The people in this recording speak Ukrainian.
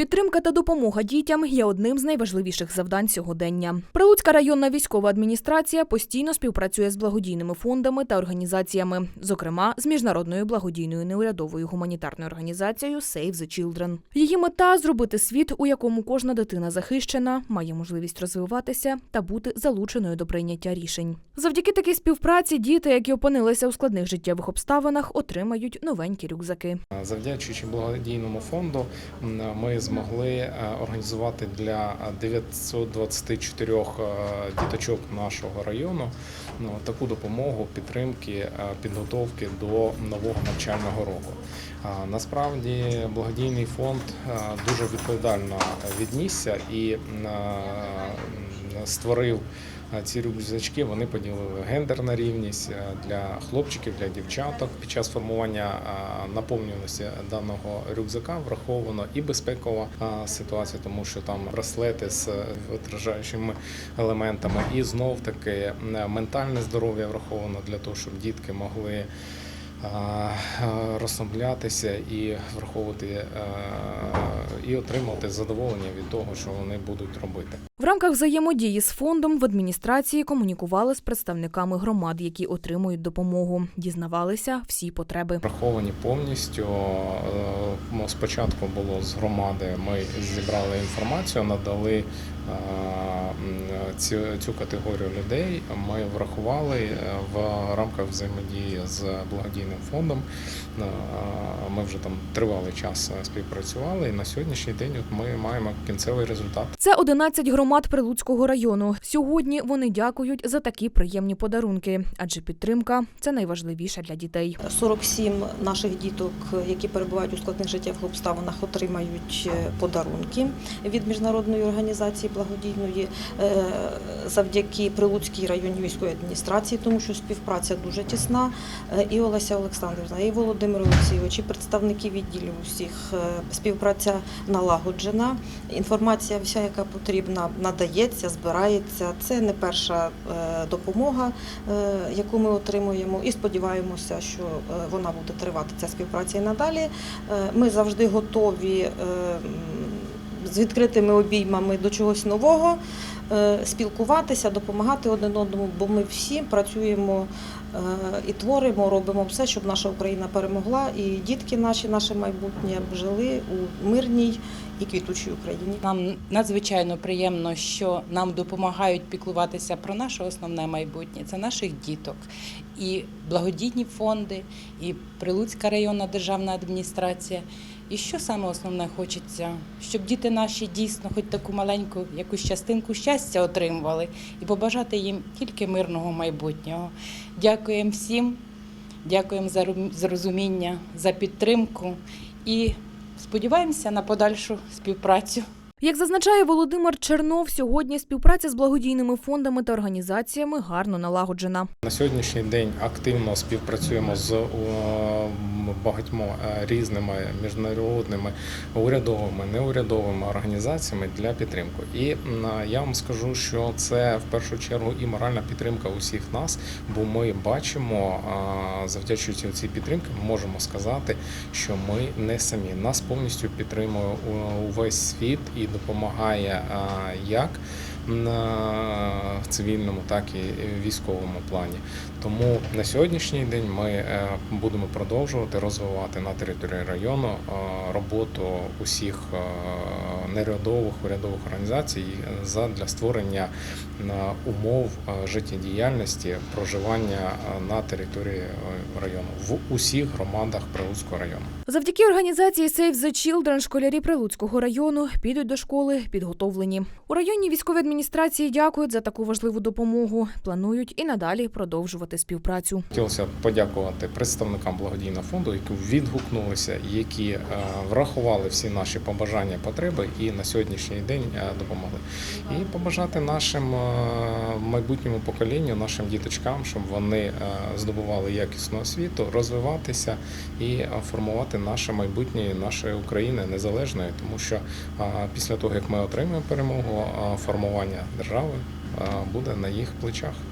Підтримка та допомога дітям є одним з найважливіших завдань сьогодення. Прилуцька районна військова адміністрація постійно співпрацює з благодійними фондами та організаціями, зокрема з міжнародною благодійною неурядовою гуманітарною організацією Save the Children. Її мета зробити світ, у якому кожна дитина захищена, має можливість розвиватися та бути залученою до прийняття рішень. Завдяки такій співпраці діти, які опинилися у складних життєвих обставинах, отримають новенькі рюкзаки. Завдячуючи благодійному фонду, ми змогли е, організувати для 924 е, діточок нашого району ну, таку допомогу підтримки е, підготовки до нового навчального року. Насправді благодійний фонд дуже відповідально віднісся і створив е, ці рюкзачки. Вони поділили гендерна рівність е, для хлопчиків, для дівчаток. Під час формування е, наповнюваності даного рюкзака враховано і безпекова е, ситуація, тому що там браслети з відражаючими елементами, і знов таки е, ментальне здоров'я враховано для того, щоб дітки могли. е, е, Розслаблятися і враховувати е, і отримувати задоволення від того, що вони будуть робити. В рамках взаємодії з фондом в адміністрації комунікували з представниками громад, які отримують допомогу, дізнавалися всі потреби. Враховані повністю. Е, ну, Спочатку було з громади. Ми зібрали інформацію, надали е, цю, цю категорію людей. Ми врахували е, в рамках взаємодії з благодійним фондом. Ми вже там тривалий час співпрацювали, і на сьогоднішній день ми маємо кінцевий результат. Це 11 громад Прилуцького району. Сьогодні вони дякують за такі приємні подарунки, адже підтримка це найважливіше для дітей. 47 наших діток, які перебувають у складних життєвих обставинах, отримають е, подарунки від міжнародної організації благодійної е, завдяки Прилуцькій районній військовій адміністрації, тому що співпраця дуже тісна. Е, І Олеся Олександрівна, і Володимир Олексійович, і представники відділів усіх. Співпраця налагоджена. Інформація, вся, яка потрібна, надається, збирається. Це не перша е, допомога, е, яку ми отримуємо, і сподіваємося, що е, вона буде тривати ця співпраця і надалі. Ми завжди готові з відкритими обіймами до чогось нового, е, спілкуватися, допомагати один одному, бо ми всі працюємо е, і творимо, робимо все, щоб наша Україна перемогла, і дітки наші, наше майбутнє жили у мирній і квітучій Україні. Нам надзвичайно приємно, що нам допомагають піклуватися про наше основне майбутнє це наших діток. І благодійні фонди, і Прилуцька районна державна адміністрація. І що саме основне хочеться, щоб діти наші дійсно хоч таку маленьку якусь частинку щастя отримували і побажати їм тільки мирного майбутнього. Дякуємо всім, дякуємо за розуміння, за підтримку і сподіваємося на подальшу співпрацю. Як зазначає Володимир Чернов, сьогодні співпраця з благодійними фондами та організаціями гарно налагоджена. На сьогоднішній день активно співпрацюємо з е, багатьма е, різними міжнародними урядовими неурядовими організаціями для підтримки. І я вам скажу, що це в першу чергу і моральна підтримка усіх нас, бо ми бачимо, е, завдячуючи цій підтримці, ми можемо сказати, що ми не самі. Нас повністю підтримує увесь світ і допомагає е, як на цивільному, так і військовому плані. Тому на сьогоднішній день ми е, будемо продовжувати розвивати на території району е, роботу усіх е, неурядових урядових організацій за для створення умов життєдіяльності проживання на території району в усіх громадах Прилуцького району. Завдяки організації Save the Children школярі Прилуцького району підуть до школи підготовлені. У районній військовій адміністрації дякують за таку важливу допомогу. Планують і надалі продовжувати співпрацю. Хотілося подякувати представникам благодійного фонду, які відгукнулися, які е, врахували всі наші побажання, потреби і на сьогоднішній день е, допомогли. І побажати нашим е, майбутньому поколінню, нашим діточкам, щоб вони здобували якісну освіту, розвиватися і формувати наше майбутнє нашої України незалежної, тому що після того як ми отримаємо перемогу, формування держави буде на їх плечах.